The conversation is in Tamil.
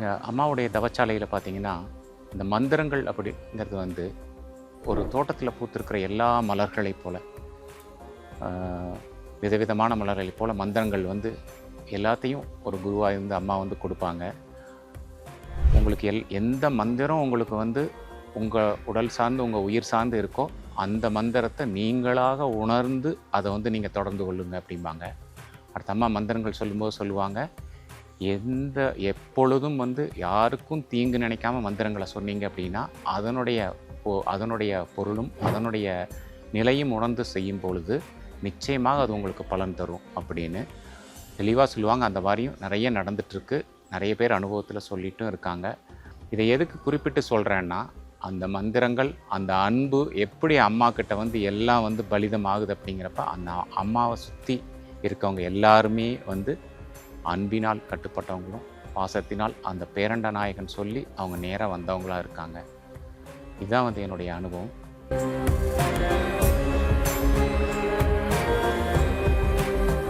இங்கே அம்மாவுடைய தவச்சாலையில் பார்த்தீங்கன்னா இந்த மந்திரங்கள் அப்படிங்கிறது வந்து ஒரு தோட்டத்தில் பூத்திருக்கிற எல்லா மலர்களைப் போல் விதவிதமான மலர்களைப் போல் மந்திரங்கள் வந்து எல்லாத்தையும் ஒரு குருவாக இருந்து அம்மா வந்து கொடுப்பாங்க. உங்களுக்கு எல் எந்த மந்திரம் உங்களுக்கு வந்து உங்கள் உடல் சார்ந்து உங்கள் உயிர் சார்ந்து இருக்கோ அந்த மந்திரத்தை நீங்களாக உணர்ந்து அதை வந்து நீங்கள் தொடர்ந்து கொள்ளுங்க அப்படிம்பாங்க. அடுத்த அம்மா மந்திரங்கள் சொல்லும்போது சொல்லுவாங்க எந்த எப்பொழுதும் வந்து யாருக்கும் தீங்கு நினைக்காம மந்திரங்களை சொன்னீங்க அப்படின்னா அதனுடைய பொ- அதனுடைய பொருளும் அதனுடைய நிலையும் உணர்ந்து செய்யும் பொழுது நிச்சயமாக அது உங்களுக்கு பலன் தரும் அப்படின்னு தெளிவாக சொல்லுவாங்க. அந்த மாதிரியும் நிறைய நடந்துட்டுருக்கு. நிறைய பேர் அனுபவத்தில் சொல்லிட்டும் இருக்காங்க. இதை எதுக்கு குறிப்பிட்டு சொல்கிறேன்னா அந்த மந்திரங்கள் அந்த அன்பு எப்படி அம்மா கிட்ட வந்து எல்லாம் வந்து பலிதம் ஆகுது அப்படிங்கிறப்ப அந்த அம்மாவை சுற்றி இருக்கவங்க எல்லாருமே வந்து அன்பினால் கட்டுப்பட்டவங்களும் பாசத்தினால் அந்த பேரண்ட நாயகன் சொல்லி அவங்க நேராக வந்தவங்களாக இருக்காங்க. இதுதான் வந்து என்னுடைய அனுபவம்.